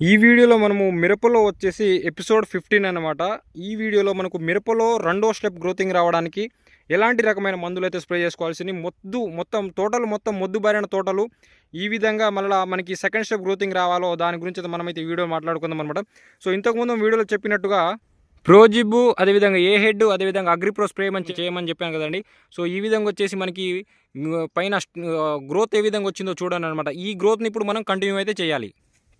ఈ వీడియోలో మనము మిరపలో వచ్చేసి ఎపిసోడ్ ఫిఫ్టీన్ అనమాట ఈ వీడియోలో మనకు మిరపలో రెండో స్టెప్ గ్రోతింగ్ రావడానికి ఎలాంటి రకమైన మందులు అయితే స్ప్రే చేసుకోవాల్సింది? మొద్దు మొత్తం తోటలు మొత్తం మొద్దు బారిన తోటలు ఈ విధంగా మళ్ళీ మనకి సెకండ్ స్టెప్ గ్రోతింగ్ రావాలో? దాని గురించి అయితే మనమైతే వీడియో మాట్లాడుకుందాం అనమాట సో ఇంతకుముందు వీడియోలో చెప్పినట్టుగా ప్రోజిబు అదేవిధంగా ఏ హెడ్ అదేవిధంగా అగ్రిప్రో స్ప్రే మంచి చేయమని చెప్పాను కదండి. సో ఈ విధంగా వచ్చేసి మనకి పైన గ్రోత్ ఏ విధంగా వచ్చిందో చూడండి అనమాట ఈ గ్రోత్ని ఇప్పుడు మనం కంటిన్యూ అయితే చేయాలి.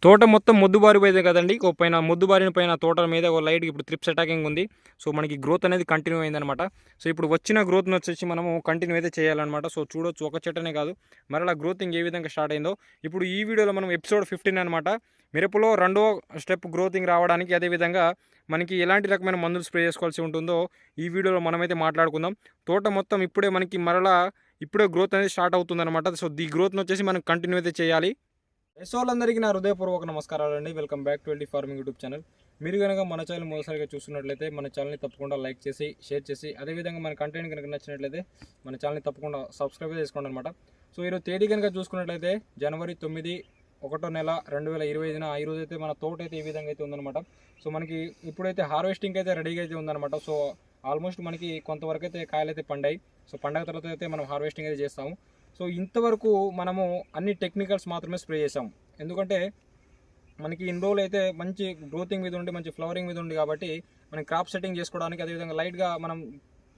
తోట మొత్తం మొద్దుబారిపోయింది కదండి. ఒక పైన మొద్దుబారిన పైన తోట మీద ఒక లైట్ ఇప్పుడు త్రిప్స్ అటాకింగ్ ఉంది. సో మనకి గ్రోత్ అనేది కంటిన్యూ అయిందనమాట సో ఇప్పుడు వచ్చిన గ్రోత్ని వచ్చేసి మనము కంటిన్యూ అయితే చేయాలన్నమాట. సో చూడొచ్చు ఒక చెట్టనే కాదు. మరలా గ్రోతింగ్ ఏ విధంగా స్టార్ట్ అయిందో ఇప్పుడు ఈ వీడియోలో మనం ఎపిసోడ్ ఫిఫ్టీన్ అనమాట మిరపలో రెండో స్టెప్ గ్రోతింగ్ రావడానికి అదేవిధంగా మనకి ఎలాంటి రకమైన మందులు స్ప్రే చేసుకోవాల్సి ఉంటుందో ఈ వీడియోలో మనమైతే మాట్లాడుకుందాం. తోట మొత్తం ఇప్పుడే మనకి మరలా ఇప్పుడే గ్రోత్ అనేది స్టార్ట్ అవుతుందన్నమాట. సో ఈ గ్రోత్ని వచ్చేసి మనం కంటిన్యూ అయితే చేయాలి. ఎస్ వాళ్ళందరికీ నా హృదయపూర్వక నమస్కారాలు అండి. Welcome back to farming YouTube channel మీరు కనుక మన ఛానల్ మొదటిసారిగా చూస్తున్నట్లయితే మన ఛానల్ని తప్పకుండా లైక్ చేసి షేర్ చేసి అదేవిధంగా మన కంటెంట్ కనుక నచ్చినట్లయితే మన ఛానల్ని తప్పకుండా సబ్స్క్రైబ్ చేసుకోండి అనమాట సో ఈరోజు తేదీ కనుక చూసుకున్నట్లయితే జనవరి తొమ్మిది ఒకటో నెల రెండు వేల ఇరవై ఐదున ఈ రోజు అయితే మన తోట అయితే ఈ విధంగా అయితే ఉందన్నమాట. సో మనకి ఇప్పుడైతే హార్వెస్టింగ్ అయితే రెడీగా అయితే ఉందన్నమాట. సో ఆల్మోస్ట్ మనకి కొంతవరకు అయితే కాయలు అయితే పండాయి. సో పండగ తర్వాత అయితే మనం హార్వెస్టింగ్ అయితే చేస్తాము. సో ఇంతవరకు మనము అన్ని టెక్నికల్స్ మాత్రమే స్ప్రే చేసాము ఎందుకంటే మనకి ఇన్ని రోజులు అయితే మంచి గ్రోతింగ్ మీద ఉండి మంచి ఫ్లవరింగ్ మీద ఉంది కాబట్టి మనం క్రాప్ సెట్టింగ్ చేసుకోవడానికి అదేవిధంగా లైట్గా మనం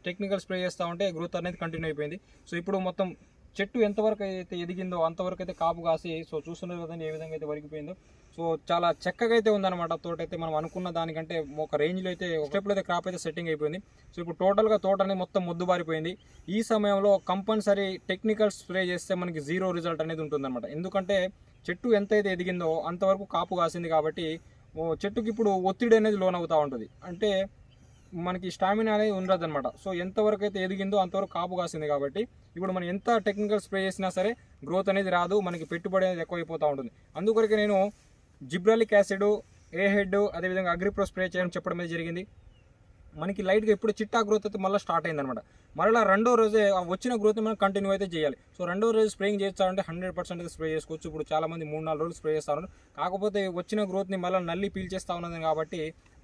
టెక్నికల్ స్ప్రే చేస్తూ ఉంటే గ్రోత్ అనేది కంటిన్యూ అయిపోయింది. సో ఇప్పుడు మొత్తం చెట్టు ఎంతవరకు అయితే ఎదిగిందో అంతవరకు అయితే కాపు కాసి సో చూస్తున్నారు కదండి ఏ విధంగా అయితే వరిగిపోయిందో. సో చాలా చక్కగా అయితే ఉందన్నమాట. తోట అయితే మనం అనుకున్న దానికంటే ఒక రేంజ్లో అయితే ఒక స్టెప్లో అయితే క్రాప్ అయితే సెట్టింగ్ అయిపోయింది. సో ఇప్పుడు టోటల్గా తోట అనేది మొత్తం మొద్దుబారిపోయింది ఈ సమయంలో కంపల్సరీ టెక్నికల్ స్ప్రే చేస్తే మనకి జీరో రిజల్ట్ అనేది ఉంటుందన్నమాట. ఎందుకంటే చెట్టు ఎంత అయితే ఎదిగిందో అంతవరకు కాపు కాసింది కాబట్టి ఓ చెట్టుకి ఇప్పుడు ఒత్తిడి అనేది లోన్ అవుతూ ఉంటుంది. అంటే మనకి స్టామినా అనేది ఉండదు అనమాట సో ఎంతవరకు అయితే ఎదిగిందో అంతవరకు కాపు కాసింది కాబట్టి ఇప్పుడు మనం ఎంత టెక్నికల్ స్ప్రే చేసినా సరే గ్రోత్ అనేది రాదు మనకి పెట్టుబడి అనేది ఎక్కువైపోతూ ఉంటుంది. అందుకొరకే నేను జిబ్రాలిక్ యాసిడ్ ఏ హెడ్ అదేవిధంగా అగ్రిప్రో స్ప్రే చేయడం చెప్పడం అనేది జరిగింది. మనకి లైట్గా ఇప్పుడు చిట్టా గ్రోత్ అయితే మళ్ళీ స్టార్ట్ అయిందనమాట మరలా రెండో రోజే వచ్చిన గ్రోత్ మనం కంటిన్యూ అయితే చేయాలి. సో రెండో రోజు స్ప్రేయింగ్ చేస్తారంటే హండ్రెడ్ పర్సెంట్ అయితే స్ప్రే చేసుకోవచ్చు. ఇప్పుడు చాలా మంది మూడు నాలుగు రోజులు స్ప్రే చేస్తారు కాకపోతే వచ్చిన గ్రోత్ని మళ్ళీ నల్లి పీల్చేస్తా ఉన్నది కాబట్టి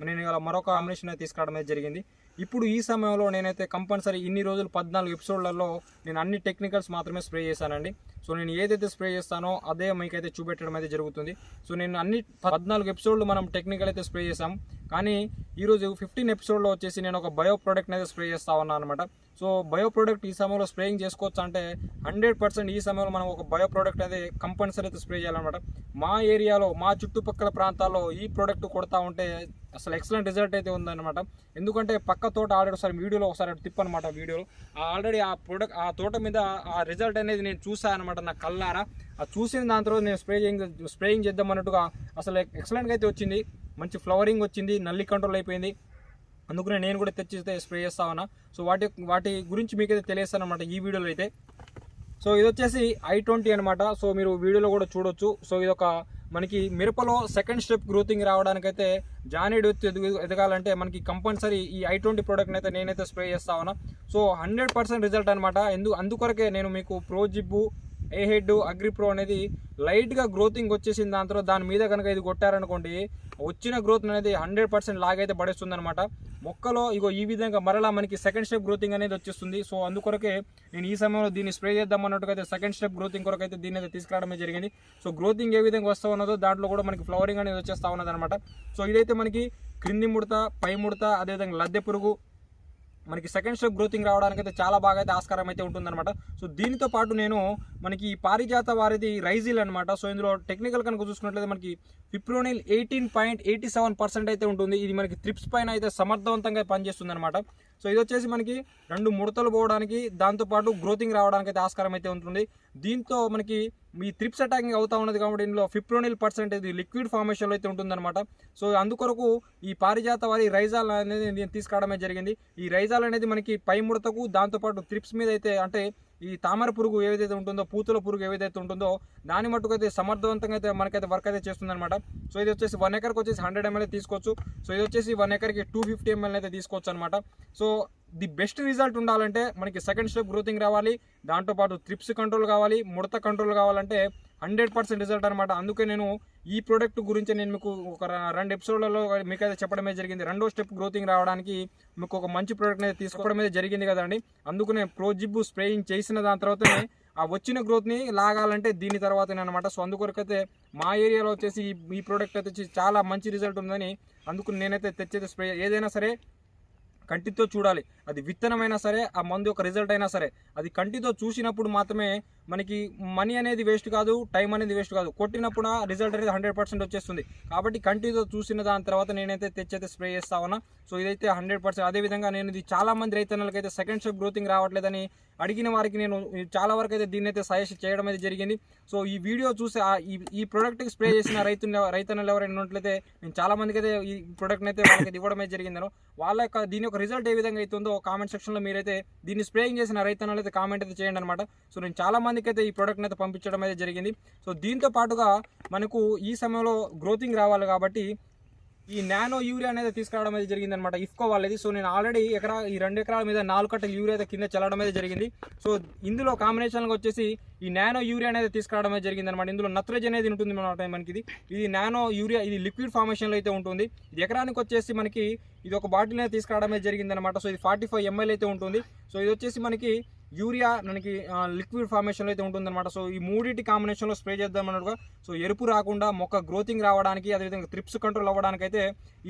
నేను ఇలా మరొక కాంబినేషన్ తీసుకురావడం అయితే జరిగింది. ఇప్పుడు ఈ సమయంలో నేనైతే కంపల్సరీ ఇన్ని రోజులు పద్నాలుగు ఎపిసోడ్లలో నేను అన్ని టెక్నికల్స్ మాత్రమే స్ప్రే చేశానండి. సో నేను ఏదైతే స్ప్రే చేస్తానో అదే మీకైతే చూపెట్టడం అయితే జరుగుతుంది. సో నేను అన్ని పద్నాలుగు ఎపిసోడ్లు మనం టెక్నికల్ అయితే స్ప్రే చేసాం కానీ ఈరోజు ఫిఫ్టీన్ ఎపిసోడ్లో వచ్చేసి నేను ఒక బయో ప్రోడక్ట్ అయితే స్ప్రే చేస్తా ఉన్నాను అనమాట సో బయో ప్రోడక్ట్ ఈ సమయంలో స్ప్రేయింగ్ చేసుకోవచ్చు అంటే హండ్రెడ్ పర్సెంట్ ఈ సమయంలో మనం ఒక బయో ప్రోడక్ట్ అయితే కంపల్సరీ అయితే స్ప్రే చేయాలన్నమాట. మా ఏరియాలో మా చుట్టుపక్కల ప్రాంతాల్లో ఈ ప్రోడక్ట్ కొడతా ఉంటే అసలు ఎక్సలెంట్ రిజల్ట్ అయితే ఉందన్నమాట. ఎందుకంటే పక్క తోట ఆల్రెడీ ఒకసారి వీడియోలో ఒకసారి తిప్పనమాట వీడియోలో. ఆల్రెడీ ఆ ప్రొడక్ట్ ఆ తోట మీద ఆ రిజల్ట్ అనేది నేను చూసాను అనమాట నా కల్లారా ఆ చూసిన దాని తర్వాత నేను స్ప్రే స్ప్రేయింగ్ చేద్దాం అన్నట్టుగా అసలు ఎక్సలెంట్గా అయితే వచ్చింది. మంచి ఫ్లవరింగ్ వచ్చింది నల్లి కంట్రోల్ అయిపోయింది. అందుకనే నేను కూడా తెచ్చి స్ప్రే చేస్తా ఉన్నా సో వాటి వాటి గురించి మీకైతే తెలియస్తాను అనమాట ఈ వీడియోలో అయితే. సో ఇది వచ్చేసి ఐ ట్వంటీ అనమాట సో మీరు వీడియోలో కూడా చూడొచ్చు. సో ఇది ఒక మనకి మిరపలో సెకండ్ స్టెప్ గ్రోతింగ్ రావడానికైతే జానీడ్ ఎదుగు ఎదగాలంటే మనకి కంపల్సరీ ఈ ఐ ట్వంటీ ప్రోడక్ట్ని అయితే నేనైతే స్ప్రే చేస్తా ఉన్నా. సో హండ్రెడ్ పర్సెంట్ రిజల్ట్ అనమాట ఎందు అందుకొరకే నేను మీకు ప్రోజిబ్బు ఏ హెడ్ అగ్రిప్రో అనేది లైట్గా గ్రోతింగ్ వచ్చేసిన దాని తర్వాత దాని మీద కనుక ఇది కొట్టారనుకోండి వచ్చిన గ్రోత్ అనేది హండ్రెడ్ పర్సెంట్ లాగైతే పడేస్తుంది అనమాట మొక్కలో ఇగో ఈ విధంగా మరలా మనకి సెకండ్ స్టెప్ గ్రోతింగ్ అనేది వచ్చేస్తుంది. సో అందుకొరకే నేను ఈ సమయంలో దీన్ని స్ప్రే చేద్దాం అన్నట్టుగా అయితే సెకండ్ స్టెప్ గ్రోతింగ్ కొరకు అయితే దీన్ని అయితే తీసుకురావడమే జరిగింది. సో గ్రోతింగ్ ఏ విధంగా వస్తూ ఉన్నదో దాంట్లో కూడా మనకి ఫ్లవరింగ్ అనేది వచ్చేస్తా ఉన్నది అనమాట సో ఇదైతే మనకి క్రింది ముడత పై ముడత అదేవిధంగా లద్దె పురుగు మనకి సెకండ్ స్టెప్ గ్రోతింగ్ రావడానికి అయితే చాలా బాగా అయితే ఆస్కారం అయితే ఉంటుందన్నమాట. సో దీనితో పాటు నేను మనకి ఈ పారిజాత వారిది రైజిల్ అనమాట సో ఇందులో టెక్నికల్ కనుక చూసుకున్నట్లయితే మనకి fipronil eighteen point eighty seven percent అయితే ఉంటుంది. ఇది మనకి త్రిప్స్ పైన అయితే సమర్థవంతంగా పనిచేస్తుంది అనమాట సో ఇది వచ్చేసి మనకి రెండు ముడతలు పోవడానికి దాంతోపాటు గ్రోతింగ్ రావడానికి అయితే ఆస్కారం అయితే ఉంటుంది. దీంతో మనకి ఈ త్రిప్స్ అటాకింగ్ అవుతా ఉన్నది కాబట్టి ఇందులో ఫిప్రోనిల్ పర్సెంటేజ్ లిక్విడ్ ఫార్మేషన్లో అయితే ఉంటుందన్నమాట. సో అందుకొరకు ఈ పారిజాత వారి రైజాల్ అనేది నేను తీసుకురావడమే జరిగింది. ఈ రైజాల్ అనేది మనకి పై ముడతకు దాంతోపాటు త్రిప్స్ మీద అయితే అంటే ఈ తామర పురుగు ఏదైతే ఉంటుందో పూతుల పురుగు ఏదైతే ఉంటుందో దాని మట్టుకైతే అయితే సమర్థవంతంగా అయితే మనకైతే వర్క్ అయితే చేస్తుందన్నమాట. సో ఇది వచ్చేసి వన్ ఎకర్కి వచ్చేసి హండ్రెడ్ ఎంఎల్ తీసుకోవచ్చు. సో ఇది వచ్చేసి వన్ ఎకర్కి టూ ఫిఫ్టీ ఎంఎల్ అయితే తీసుకోవచ్చు అనమాట సో ది బెస్ట్ రిజల్ట్ ఉండాలంటే మనకి సెకండ్ స్టెప్ గ్రోతింగ్ రావాలి. దాంతోపాటు త్రిప్స్ కంట్రోల్ కావాలి ముడత కంట్రోల్ కావాలంటే హండ్రెడ్ పర్సెంట్ రిజల్ట్ అనమాట అందుకే నేను ఈ ప్రోడక్ట్ గురించి నేను మీకు ఒక రెండు ఎపిసోడ్లలో మీకు అయితే చెప్పడమే జరిగింది. రెండో స్టెప్ గ్రోతింగ్ రావడానికి మీకు ఒక మంచి ప్రోడక్ట్ అయితే తీసుకోవడం అయితే జరిగింది కదండి. అందుకు నేను ప్రోజిబ్ స్ప్రేయింగ్ చేసిన దాని తర్వాతనే ఆ వచ్చిన గ్రోత్ని లాగాలంటే దీని తర్వాతనే అనమాట సో అందుకొరకైతే మా ఏరియాలో వచ్చేసి ఈ- ప్రోడక్ట్ అయితే చాలా మంచి రిజల్ట్ ఉందని అందుకు నేనైతే తెచ్చేది స్ప్రే ఏదైనా సరే కంటితో చూడాలి. అది విత్తనమైనా సరే ఆ మందు యొక్క రిజల్ట్ అయినా సరే అది కంటితో చూసినప్పుడు మాత్రమే మనకి మనీ అనేది వేస్ట్ కాదు టైం అనేది వేస్ట్ కాదు. కొట్టినప్పుడు రిజల్ట్ అనేది హండ్రెడ్ పర్సెంట్ వచ్చేస్తుంది. కాబట్టి కంటితో చూసిన దాని తర్వాత నేనైతే తెచ్చైతే స్ప్రే చేస్తా ఉన్నా. సో ఇదైతే హండ్రెడ్ పర్సెంట్ అదేవిధంగా నేను ఇది చాలామంది రైతన్నలకైతే రైతన్నలకి అయితే సెకండ్ స్టెప్ గ్రోతింగ్ రావట్లేదని అడిగిన వారికి నేను చాలా వరకు అయితే దీన్ని అయితే సజెస్ట్ చేయడం అయితే జరిగింది. సో ఈ వీడియో చూసి ఈ ఈ ప్రోడక్ట్కి స్ప్రే చేసిన రైతు రైతన్నలు ఎవరైనా ఉన్నట్లయితే నేను చాలామందికి అయితే ఈ ప్రోడక్ట్ని అయితే వాళ్ళకి ఇవ్వడం అయితే జరిగిందను వాళ్ళ యొక్క దీని యొక్క రిజల్ట్ ఏ విధంగా అవుతుందో కామెంట్ సెక్షన్లో మీరైతే దీన్ని స్ప్రేయింగ్ చేసిన రైతన్నలు అయితే కామెంట్ అయితే చేయండి అనమాట సో నేను చాలామంది మందికి అయితే ఈ ప్రోడక్ట్ని అయితే పంపించడం అయితే జరిగింది. సో దీంతో పాటుగా మనకు ఈ సమయంలో గ్రోతింగ్ రావాలి కాబట్టి ఈ నానో యూరియా అనేది తీసుకురావడం అయితే జరిగింది అనమాట ఇఫ్కో వాళ్ళది. సో నేను ఆల్రెడీ ఎకరా ఈ రెండు ఎకరాల మీద నాలుగు కట్టలు యూరియా అయితే కింద చల్లడం అయితే జరిగింది. సో ఇందులో కాంబినేషన్గా వచ్చేసి ఈ నానో యూరియా అనేది తీసుకురావడం అయితే జరిగింది అనమాట ఇందులో నత్రజ్ అనేది ఉంటుంది అనమాట మనకి ఇది ఇది నానో యూరియా ఇది లిక్విడ్ ఫార్మేషన్లో అయితే ఉంటుంది. ఇది ఎకరానికి వచ్చేసి మనకి ఇది ఒక బాటిల్ అనేది తీసుకురావడం అయితే జరిగింది అనమాట సో ఇది ఫార్టీ ఫైవ్ ఎంఎల్ అయితే ఉంటుంది. సో ఇది వచ్చేసి మనకి యూరియా మనకి లిక్విడ్ ఫార్మేషన్లో అయితే ఉంటుందన్నమాట. సో ఈ మూడింటి కాంబినేషన్లో స్ప్రే చేద్దాం అన్నట్టుగా సో ఎరుపు రాకుండా మొక్క గ్రోతింగ్ రావడానికి అదేవిధంగా త్రిప్స్ కంట్రోల్ అవ్వడానికి అయితే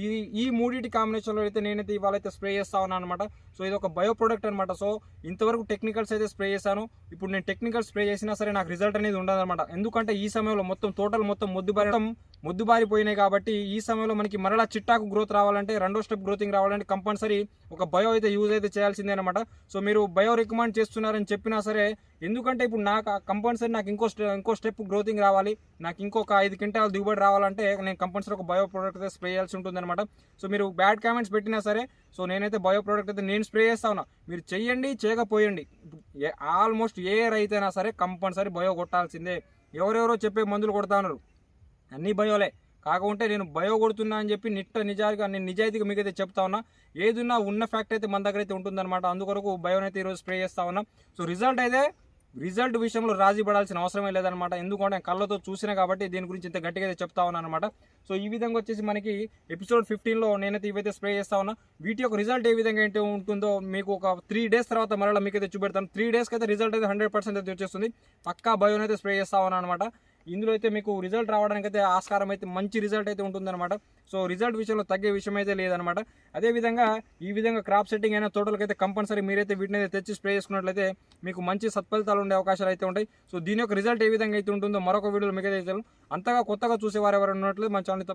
ఈ ఈ మూడింటి కాంబినేషన్లో అయితే నేనైతే ఇవాళైతే స్ప్రే చేస్తా ఉన్నాను అనమాట సో ఇది ఒక బయో ప్రోడక్ట్ అనమాట సో ఇంతవరకు టెక్నికల్స్ అయితే స్ప్రే చేశాను. ఇప్పుడు నేను టెక్నికల్ స్ప్రే చేసినా సరే నాకు రిజల్ట్ అనేది ఉండదన్నమాట. ఎందుకంటే ఈ సమయంలో మొత్తం టోటల్ మొత్తం మొద్దుబారడం మొద్దుబారిపోయినాయి కాబట్టి ఈ సమయంలో మనకి మరలా చిట్టాకు గ్రోత్ రావాలంటే రెండో స్టెప్ గ్రోతింగ్ రావాలంటే కంపల్సరీ ఒక బయో అయితే యూజ్ అయితే చేయాల్సిందే అనమాట సో మీరు బయో రికమెండ్ ఇస్తున్నారని చెప్పినా సరే ఎందుకంటే ఇప్పుడు నాకు కంపల్సరీ నాకు ఇంకో ఇంకో స్టెప్ గ్రోతింగ్ రావాలి. నాకు ఇంకొక ఐదు క్వింటాల దిగుబడి రావాలంటే నేను కంపల్సరీ ఒక బయో ప్రోడక్ట్ అయితే స్ప్రే చేయాల్సి ఉంటుంది అనమాట సో మీరు బ్యాడ్ కామెంట్స్ పెట్టినా సరే సో నేనైతే బయో ప్రోడక్ట్ అయితే నేను స్ప్రే చేస్తా ఉన్నా. మీరు చెయ్యండి చేయకపోయండి. ఆల్మోస్ట్ ఏ రైతైనా సరే కంపల్సరీ బయో కొట్టాల్సిందే. ఎవరెవరో చెప్పే మందులు కొడతా ఉన్నారు. అన్నీ బయోలే. కాకుంటే నేను బయో కొడుతున్నా అని చెప్పి నిట్ట నిజాయిగా నేను నిజాయితీగా మీకైతే చెప్తా ఉన్నా. ఏదున్నా ఉన్న ఫ్యాక్ట్ అయితే మన దగ్గర అయితే ఉంటుందన్నమాట. అందుకొరకు బయోనైతే ఈరోజు స్ప్రే చేస్తా ఉన్నా. సో రిజల్ట్ అయితే రిజల్ట్ విషయంలో రాజీ పడాల్సిన అవసరమే లేదనమాట ఎందుకంటే కళ్ళతో చూసినా కాబట్టి దీని గురించి ఇంత గట్టిగా అయితే చెప్తా ఉన్నాను అనమాట సో ఈ విధంగా వచ్చేసి మనకి ఎపిసోడ్ ఫిఫ్టీన్లో నేనైతే ఇవైతే స్ప్రే చేస్తా ఉన్నా. వీటి యొక్క రిజల్ట్ ఏ విధంగా అయితే ఉంటుందో మీకు ఒక త్రీ డేస్ తర్వాత మరలా మీకు అయితే చూపెడతాను. త్రీ డేస్కి అయితే రిజల్ట్ అయితే హండ్రెడ్ పర్సెంట్ అయితే వచ్చేస్తుంది. పక్కా బయోనైతే స్ప్రే చేస్తా ఉన్నాను అనమాట ఇందులో అయితే మీకు రిజల్ట్ రావడానికి అయితే ఆస్కారం అయితే మంచి రిజల్ట్ అయితే ఉంటుందన్నమాట. సో రిజల్ట్ విషయంలో తగ్గే విషయం అయితే లేదనమాట అదేవిధంగా ఈ విధంగా క్రాప్ సెట్టింగ్ అయిన తోటలకైతే కంపల్సరీ మీరైతే వీటిని అయితే తెచ్చి స్ప్రే చేసుకున్నట్లయితే మీకు మంచి సత్ఫలితాలు ఉండే అవకాశాలు అయితే ఉంటాయి. సో దీని యొక్క రిజల్ట్ ఏ విధంగా అయితే ఉంటుందో మరొక వీడియోలో మీకు అయితే అంతగా కొత్తగా చూసేవారు ఎవరు ఉన్నట్లు మన ఛానల్